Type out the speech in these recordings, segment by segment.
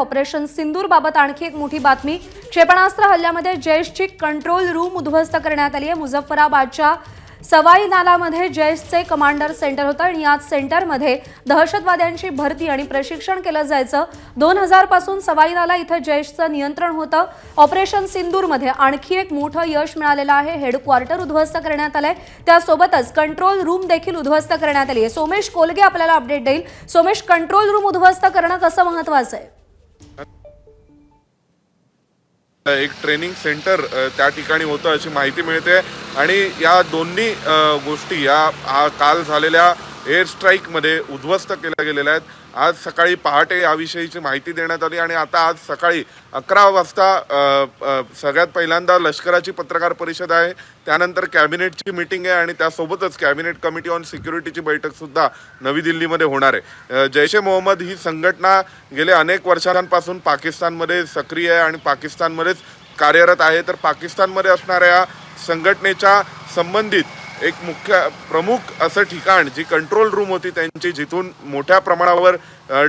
Operation सिंदूर बाबत आणखी एक मोठी बातमी. क्षेपणास्त्र हल्ल्यामध्ये जैशची कंट्रोल रूम उद्ध्वस्त करण्यात आली आहे. मुझफ्फराबादच्या सवाई नालामध्ये जैशचे कमांडर सेंटर होतं आणि याच सेंटरमध्ये दहशतवाद्यांची भरती आणि प्रशिक्षण केलं जायचं. दोन हजारपासून सवाई नाला इथं जैशचं नियंत्रण होतं. ऑपरेशन सिंदूरमध्ये आणखी एक मोठं यश मिळालेलं आहे. हेडक्वार्टर उद्ध्वस्त करण्यात आलंय. त्यासोबतच कंट्रोल रूम देखील उद्ध्वस्त करण्यात आली आहे. सोमेश कोलगे आपल्याला अपडेट देईल. सोमेश कंट्रोल रूम उद्ध्वस्त करणं कसं महत्वाचं आहे? एक ट्रेनिंग सेंटर त्या ठिकाणी होतं अशी माहिती मिळते. आणि या दोन्ही गोष्टी या काल झालेल्या एअर स्ट्राईकमध्ये उद्ध्वस्त केल्या गेलेल्या आहेत. आज सकाळी पहाटे याविषयीची माहिती देण्यात आली आणि आता आज सकाळी अकरा वाजता सगळ्यात पहिल्यांदा लष्कराची पत्रकार परिषद आहे. त्यानंतर कॅबिनेटची मिटिंग आहे आणि त्यासोबतच कॅबिनेट कमिटी ऑन सिक्युरिटीची बैठक सुद्धा नवी दिल्लीमध्ये होणार आहे. जैश ए मोहम्मद ही संघटना गेले अनेक वर्षांपासून पाकिस्तानमध्ये सक्रिय आहे आणि पाकिस्तानमध्येच कार्यरत आहे. तर पाकिस्तानमध्ये असणाऱ्या संघटनेच्या संबंधित एक मुख्य प्रमुख असं ठिकाण जी कंट्रोल रूम होती त्यांची जिथून मोठ्या प्रमाणावर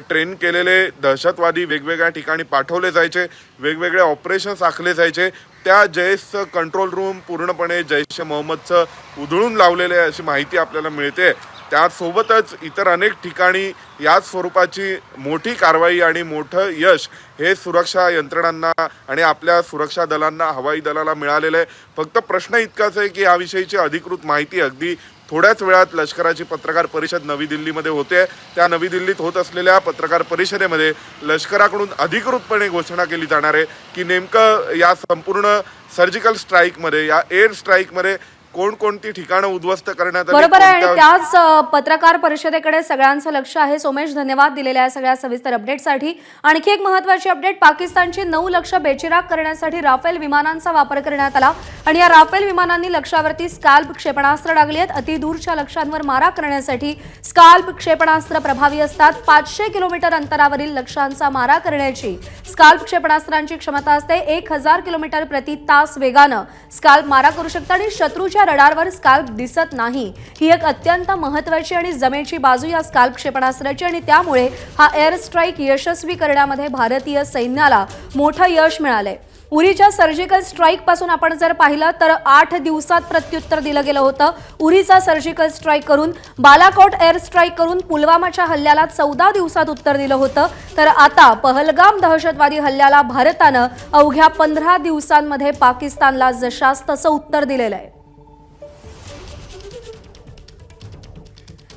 ट्रेन केलेले दहशतवादी वेगवेगळ्या ठिकाणी पाठवले जायचे वेगवेगळे ऑपरेशन्स आखले जायचे. त्या जैशचं कंट्रोल रूम पूर्णपणे जैश ए मोहम्मदचं उधळून लावलेले अशी माहिती आपल्याला मिळते. त्यासोबतच इतर अनेक ठिकाणी याच स्वरूपाची मोठी कारवाई आणि मोठं यश हे सुरक्षा यंत्रणांना आणि आपल्या सुरक्षा दलांना हवाई दलाला मिळालेलं आहे. फक्त प्रश्न इतकाच आहे की याविषयीची अधिकृत माहिती अगदी थोड्याच वेळात लष्कराची पत्रकार परिषद नवी दिल्लीमध्ये होते. त्या नवी दिल्लीत होत असलेल्या पत्रकार परिषदेमध्ये लष्कराकडून अधिकृतपणे घोषणा केली जाणार आहे की नेमकं या संपूर्ण सर्जिकल स्ट्राईकमध्ये या एअर स्ट्राईकमध्ये कोणकोणती ठिकाणं उद्ध्वस्त करण्यात आली बरोबर आहे आणि त्याच पत्रकार परिषदेकडे सगळ्यांचं लक्ष आहे. सोमेश धन्यवाद दिलेल्या या सगळ्या सविस्तर अपडेटसाठी आणखी एक महत्वाची अपडेट पाकिस्तानची नऊ लक्ष बेचिराग करण्यासाठी राफेल विमानांचा वापर करण्यात आला. आणि या राफेल विमानांनी लक्षावरती स्काल्प क्षेपणास्त्र डागली आहेत. अतिदूरच्या लक्ष्यांवर मारा करण्यासाठी स्काल्प क्षेपणास्त्र प्रभावी असतात. पाचशे किलोमीटर अंतरावरील लक्ष्यांचा मारा करण्याची स्काल्प क्षेपणास्त्रांची क्षमता असते. एक हजार किलोमीटर प्रति तास वेगानं स्काल्प मारा करू शकतं आणि शत्रूच्या रडारवर स्काल्प दिसत नाही. ही एक अत्यंत महत्वाची आणि जमेची बाजू या स्काल्प क्षेपणास्त्राची आणि त्यामुळे हा एअर स्ट्राईक यशस्वी करण्यामध्ये भारतीय सैन्याला मोठं यश मिळालंय. उरीच्या सर्जिकल स्ट्राईकपासून आपण जर पाहिलं तर आठ दिवसात प्रत्युत्तर दिलं गेलं होतं. उरीचा सर्जिकल स्ट्राईक करून बालाकोट एअर स्ट्राईक करून पुलवामाच्या हल्ल्याला चौदा दिवसात उत्तर दिलं होतं. तर आता पहलगाम दहशतवादी हल्ल्याला भारतानं अवघ्या पंधरा दिवसांमध्ये पाकिस्तानला जशास तसं उत्तर दिलेलं आहे.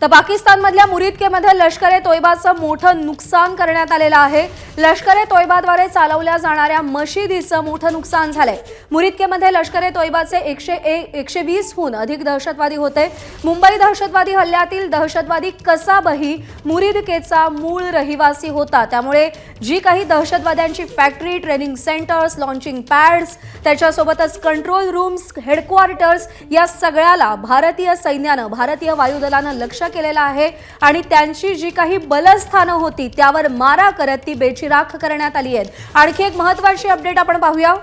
तर पाकिस्तानमधल्या मुरिदकेमध्ये लष्कर ए तोयबाचं मोठं नुकसान करण्यात आलेलं आहे. लष्कर ए तोयबाद्वारे चालवल्या जाणाऱ्या मशिदीचं मोठं नुकसान झालंय. मुरिदकेमध्ये लष्कर ए तोयबाचे एकशे एकशे वीसहून अधिक दहशतवादी होते. मुंबई दहशतवादी हल्ल्यातील दहशतवादी कसाबही मुरिदकेचा मूळ रहिवासी होता. त्यामुळे जी काही दहशतवाद्यांची factory training centres launching pads त्याच्यासोबतच कंट्रोल रूम्स हेडक्वार्टर्स या सगळ्याला भारतीय सैन्यानं भारतीय वायुदलानं लक्ष केलेला आहे आणि त्यांची जी काही बलस्थानं होती त्यावर मारा करत ती बेचिराख करण्यात आली आहेत. आणखी एक महत्वाची अपडेट आपण पाहूया.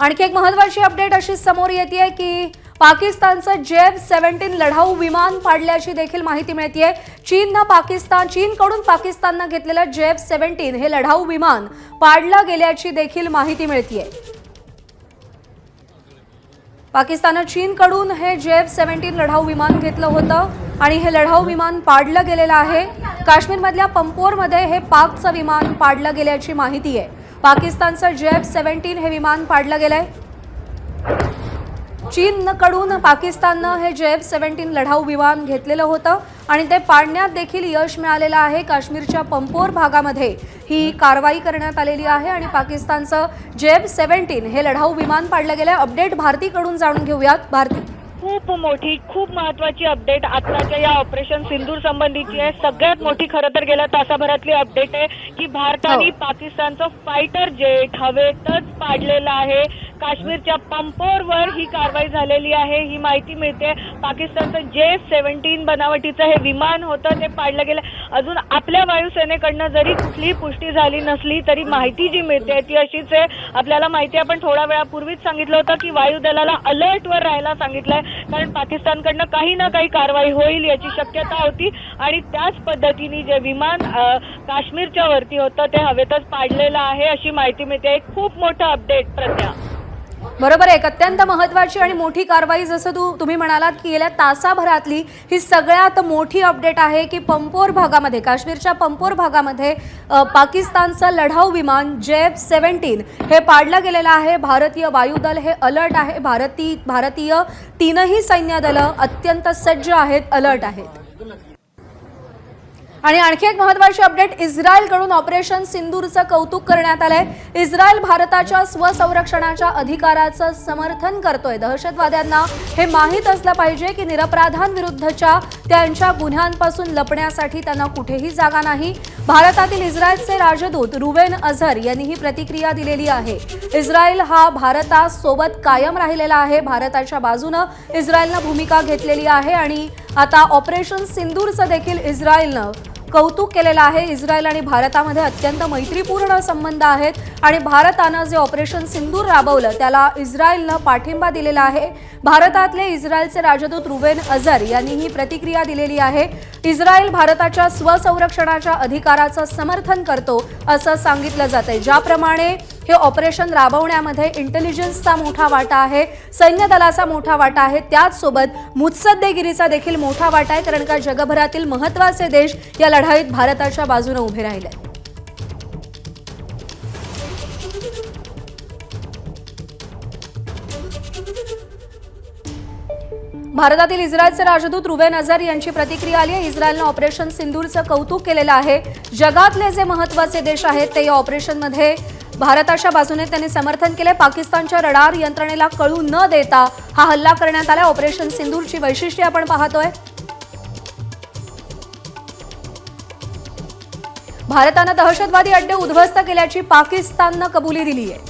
आणखी एक महत्वाची अपडेट अशी समोर येते की पाकिस्तानचं जेफ सेव्हन्टीन लढाऊ विमान पाडल्याची देखील माहिती मिळते चीननं पाकिस्तान चीनकडून पाकिस्ताननं घेतलेलं जेफ सेव्हन्टीन हे लढाऊ विमान पाडलं गेल्याची देखील माहिती मिळते पाकिस्ताननं चीनकडून हे जेफ सेव्हन्टीन लढाऊ विमान घेतलं होतं आणि हे लढाऊ विमान पाडलं गेलेलं आहे. काश्मीरमधल्या पंपोरमध्ये हे पाकचं विमान पाडलं गेल्याची माहिती आहे. पाकिस्तानचं जेफ सेव्हन्टीन हे विमान पाडलं गेलं आहे चीनकडून पाकिस्ताननं हे जेफ सेव्हन्टीन लढाऊ विमान घेतलेलं होतं आणि ते पाडण्यात देखील यश मिळालेलं आहे. काश्मीरच्या पंपोर भागामध्ये ही कारवाई करण्यात आलेली आहे आणि पाकिस्तानचं जेफ सेव्हन्टीन हे लढाऊ विमान पाडलं गेलं अपडेट भारतीकडून जाणून घेऊयात. भारती. खूप मोठी खूप महत्वाची अपडेट आत्ताच्या या ऑपरेशन सिंदूर संबंधीची आहे. सगळ्यात मोठी खरं तर गेल्या तासाभरातली अपडेट आहे की भारताने हो. पाकिस्तानचं फायटर जेट हवेतच पाडलेलं आहे. काश्मीरच्या पंपोरवर ही कारवाई झालेली आहे ही माहिती मिळते. पाकिस्तानचं जे सेव्हन्टीन बनावटीचं हे विमान होतं ते पाडलं गेलं. अजून आपल्या वायुसेनेकडनं जरी कुठलीही पुष्टी झाली नसली तरी माहिती जी मिळते ती अशीच आहे. आपल्याला माहिती आहे, आपण थोड्या वेळापूर्वीच सांगितलं होतं की वायुदलाला अलर्टवर राहायला सांगितलंय. कारण पाकिस्तानकडनं काही ना काही कारवाई होईल याची शक्यता होती. आणि त्याच पद्धतीने जे विमान काश्मीरच्या वरती होतं ते हवेतच पाडलेलं आहे अशी माहिती मिळते. एक खूप मोठं अपडेट प्रज्ञा बरोबर आहे एक अत्यंत महत्वाची आणि मोठी कारवाई जसं तू तुम्ही म्हणालात की गेल्या तासाभरातली ही सगळ्यात मोठी अपडेट आहे की पंपोर भागामध्ये काश्मीरच्या पंपोर भागामध्ये पाकिस्तानचं लढाऊ विमान जेफ सेव्हन्टीन हे पाडलं गेलेलं आहे. भारतीय वायुदल हे अलर्ट आहे. भारती भारतीय तीनही सैन्य दलं अत्यंत सज्ज आहेत अलर्ट आहेत. आणि आणखी एक महत्वाची अपडेट इस्रायलकडून ऑपरेशन सिंदूरचं कौतुक करण्यात आलंय. इस्रायल भारताच्या स्वसंरक्षणाच्या अधिकाराचं समर्थन करतोय. दहशतवाद्यांना हे माहीत असलं पाहिजे की निरपराधांविरुद्धच्या त्यांच्या गुन्ह्यांपासून लपण्यासाठी त्यांना कुठेही जागा नाही. भारतातील इस्रायलचे राजदूत रुवेन अझर यांनी ही प्रतिक्रिया दिलेली आहे. इस्रायल हा भारतासोबत कायम राहिलेला आहे. भारताच्या बाजूनं इस्रायलनं भूमिका घेतलेली आहे आणि आता ऑपरेशन सिंदूरचं देखील इस्रायलनं कौतुक केलेलं आहे. इस्रायल आणि भारतामध्ये अत्यंत मैत्रीपूर्ण संबंध आहेत आणि भारतानं जे ऑपरेशन सिंदूर राबवलं त्याला इस्रायलनं पाठिंबा दिलेला आहे. भारतातले इस्रायलचे राजदूत रुवेन अझर यांनी ही प्रतिक्रिया दिलेली आहे. इस्रायल भारताच्या स्वसंरक्षणाच्या अधिकाराचं समर्थन करतो असं सांगितलं जातंय. ज्याप्रमाणे हे ऑपरेशन राबवण्यामध्ये इंटेलिजन्सचा मोठा वाटा आहे सैन्य दलाचा मोठा वाटा आहे. त्याचसोबत मुत्सद्देगिरीचा देखील मोठा वाटा आहे कारण का जगभरातील महत्त्वाचे देश या लढाईत भारताच्या बाजूने उभे राहिले. आहेत. भारतातील इस्रायलचे राजदूत रुवेन अझर यांची प्रतिक्रिया आली आहे. इस्रायलनं ऑपरेशन सिंदूरचं कौतुक केलेलं आहे. जगातले जे महत्त्वाचे देश आहेत ते या ऑपरेशनमध्ये भारताच्या बाजूने त्यांनी समर्थन केले. पाकिस्तानच्या रडार यंत्रणेला कळू न देता हा हल्ला करण्यात आला. ऑपरेशन सिंदूरची वैशिष्ट्ये आपण पाहतोय. भारतानं दहशतवादी अड्डे उद्ध्वस्त केल्याची पाकिस्ताननं कबुली दिली आहे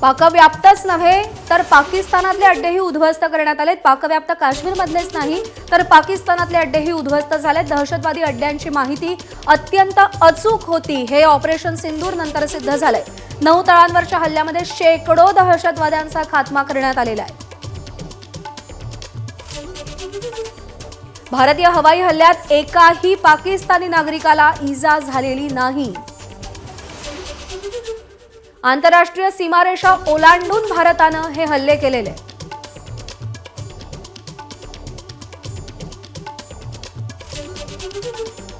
पाकव्याप्तच नव्हे तर पाकिस्तानातले अड्डेही उद्ध्वस्त करण्यात आलेत. पाकव्याप्त काश्मीरमधलेच नाही तर पाकिस्तानातले अड्डेही उद्ध्वस्त झालेत. दहशतवादी अड्ड्यांची माहिती अत्यंत अचूक होती. हे ऑपरेशन सिंदूर नंतर सिद्ध झालंय. नऊ तळांवरच्या हल्ल्यामध्ये शेकडो दहशतवाद्यांचा खात्मा करण्यात आलेला आहे. भारतीय हवाई हल्ल्यात एकाही पाकिस्तानी नागरिकाला इजा झालेली नाही. आंतरराष्ट्रीय सीमारेषा ओलांडून भारतानं हे हल्ले केलेले.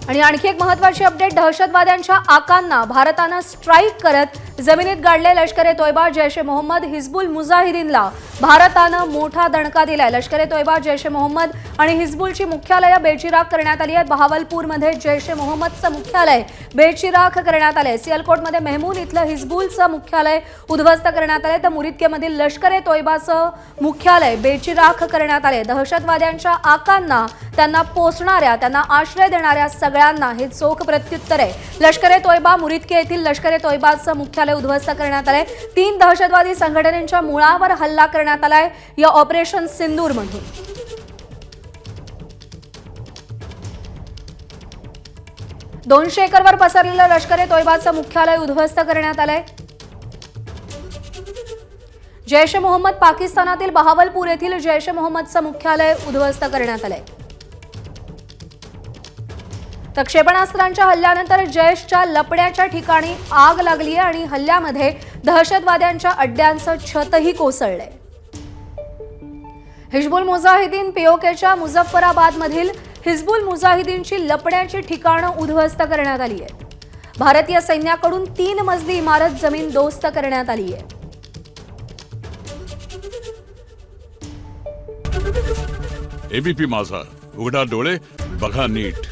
आणि आणखी एक महत्वाची अपडेट दहशतवाद्यांच्या आकांना भारतानं स्ट्राईक करत जमिनीत गाडले लष्कर ए तोयबा जैश ए मोहम्मद हिजबुल मुजाहिदीनला भारतानं मोठा दणका दिलाय. लष्कर ए तोयबा जैश ए मोहम्मद आणि हिजबुलची मुख्यालयं बेचिराख करण्यात आली आहेत. बहावलपूरमध्ये जैश ए मोहम्मदचं मुख्यालय बेचिराख करण्यात आलंय. सियालकोटमध्ये मेहमून इथलं हिजबुलचं मुख्यालय उद्ध्वस्त करण्यात आलंय. तर मुरिदकेमधील लष्कर ए तोयबाचं मुख्यालय बेचिराख करण्यात आले दहशतवाद्यांच्या आकांना त्यांना पोचणाऱ्या त्यांना आश्रय देणाऱ्या सगळ्यांना हे चोख प्रत्युत्तर आहे. लष्कर ए तोयबा मुरिदके येथील लष्कर ए तोयबाचं मुख्यालय उद्ध्वस्त करण्यात आलंय. तीन दहशतवादी संघटनेच्या मुळावर हल्ला करण्यात आलाय. या ऑपरेशन सिंदूरमधून दोनशे एकरवर पसरलेलं लष्कर ए तोयबाचं मुख्यालय उद्ध्वस्त करण्यात आलंय. जैश ए मोहम्मद पाकिस्तानातील बहावलपूर येथील जैश ए मोहम्मदचं मुख्यालय उद्ध्वस्त करण्यात आलंय. तर क्षेपणास्त्रांच्या हल्ल्यानंतर जैशच्या लपण्याच्या ठिकाणी आग लागली आहे आणि हल्ल्यामध्ये दहशतवाद्यांच्या अड्ड्यांचं छतही कोसळलंय. हिजबुल मुजाहिदीन पीओकेच्या मुझफ्फराबादमधील हिजबुल मुजाहिदीनची लपण्याची ठिकाणं उद्ध्वस्त करण्यात आली आहेत भारतीय सैन्याकडून तीन मजली इमारत जमीन दोस्त करण्यात आली आहे एबीपी माझा. उघडा डोळे बघा नीट.